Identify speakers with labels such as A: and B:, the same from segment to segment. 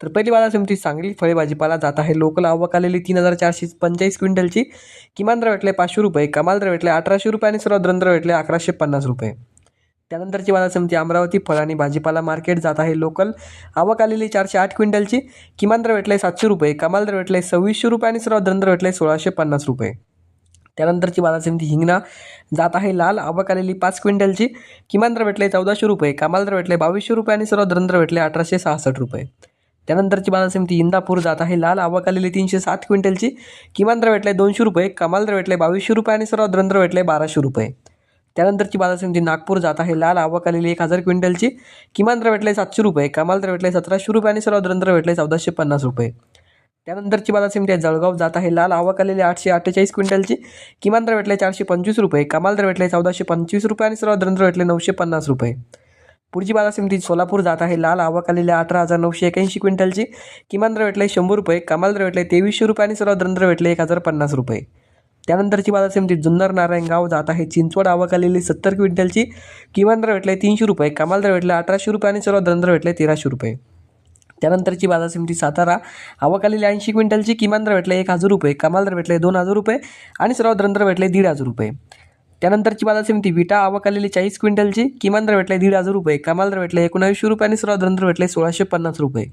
A: तर पहिली बाजार समिती सांगली. फळे भाजीपाला जात आहे. लोकल आवक आलेली तीन हजार चारशे पंचेचाळीस क्विंटलची. किमान दर भेटले पाचशे रुपये. कमाल दर भेटले अठराशे रुपये आणि सर्वात दर भेटले अकराशे पन्नास रुपये. त्यानंतरची बाजार समिती अमरावती फळ आणि भाजीपाला मार्केट जात आहे. लोकल आवक आलेली चारशे आठ क्विंटलची. किमान दर भेटले सातशे रुपये. कमाल दर भेटले सव्वीसशे रुपये आणि सर्वात दर भेटले सोळाशे पन्नास रुपये. त्यानंतरची बाजार समिती हिंगणा जात आहे. लाल आवक आलेली पाच क्विंटलची. किमान दर भेटले चौदाशे रुपये. कमाल दर भेटले बावीसशे रुपये आणि सर्व दर भेटले अठराशे सहासष्ट रुपये. त्यानंतरची बाजार समिती इंदापूर जात आहे. लाल आवक आलेली तीनशे सात क्विंटलची. किमान दर भेटले दोनशे रुपये. कमाल दर भेटले बावीसशे रुपये आणि सर्वात दर भेटले बाराशे रुपये. त्यानंतरची बाजार समिती नागपूर जात आहे. लाल आवक आलेली एक हजार क्विंटलची. किमान दर भेटले सातशे रुपये. कमाल दर भेटले सतराशे रुपये आणि सर्वात दर भेटले चौदाशे पन्नास रुपये. त्यानंतरची बाजार समिती आहे जळगाव जात आहे. लाल आवक आलेली आठशे अठ्ठेचाळीस क्विंटलची. किमान दर भेटले चारशे पंचवीस रुपये. कमाल दर भेटले चौदाशे पंचवीस रुपये आणि सर्वात दर भेटले नऊशे पन्नास रुपये. पुढची बाजार समिती सोलापूर जात आहे. लाल आवक आलेल्या अठरा हजार नऊशे एक्याऐंशी क्विंटलची किमान दर भेटले शंभर रुपये कमाल दर भेटले तेवीसशे रुपये आणि सर्वात दर भेटले एक हजार पन्नास रुपये. त्यानंतरची बाजार समिती जुन्नर नारायणगाव जात आहे. चिंचवड आवक आलेली सत्तर क्विंटलची किमान दर भेटले तीनशे रुपये कमाल दर भेटले अठराशे रुपये आणि सर्वात दर भेटले तेराशे रुपये. त्यानंतरची बाजार समिती सातारा आवक आलेली ऐंशी क्विंटलची किमान दर भेटले एक हजार रुपये कमाल दर भेटले दोन हजार रुपये आणि सर्वात दर भेटले दीड हजार रुपये. त्यानंतरची बाजार समिती विटा आवक आलेली चाळीस क्विंटलची किमान दर भेटले दीड हजार रुपये कमाल दर भेटले एकोणावीसशे रुपये आणि सर्वात दर भेटले सोळाशे पन्नास रुपये.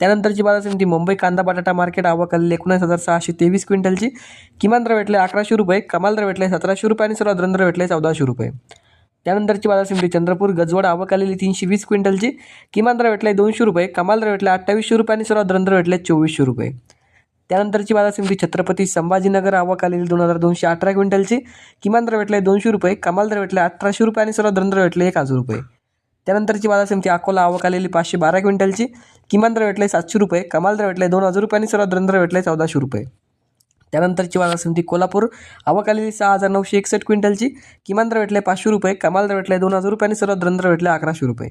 A: त्यानंतरची बाजार समिती मुंबई कांदा बटाटा मार्केट आवक आलेली एकोणीस हजार सहाशे तेवीस क्विंटलची किमान दर भेटले अकराशे रुपये कमाल दर भेटले सतराशे रुपये आणि सर्वात दर भेटले चौदाशे रुपये. त्यानंतरची बाजार समिती चंद्रपूर गजवड आवक आलेली तीनशे वीस क्विंटलची किमान दर भेटले दोनशे रुपये कमाल दर भेटले अठ्ठावीसशे रुपये आणि सर्वात दर भेटले चोवीसशे रुपये. त्यानंतरची बाजार समिती छत्रपती संभाजीनगर आवक आलेली दोन हजार दोनशे अठरा क्विंटलची. किमान दर भेटले दोनशे रुपये कमाल दर भेटले अठराशे रुपये आणि सर्व दर भेटले एक हजार रुपये. त्यानंतरची बाजार समिती अकोला आवक आलेली पाचशे बारा क्विंटलची. किमान दर भेटले सातशे रुपये कमाल दर भेटले दोन हजार रुपये आणि सर्व दर भेटले चौदाशे रुपये. त्यानंतरची बाजार समिती कोल्हापूर आवक आलेली सहा हजार नऊशे एकसष्ट क्विंटलची. किमान दर भेटले पाचशे रुपये कमाल दर भेटले दोन हजार रुपये आणि सर्व दर भेटले अकराशे रुपये.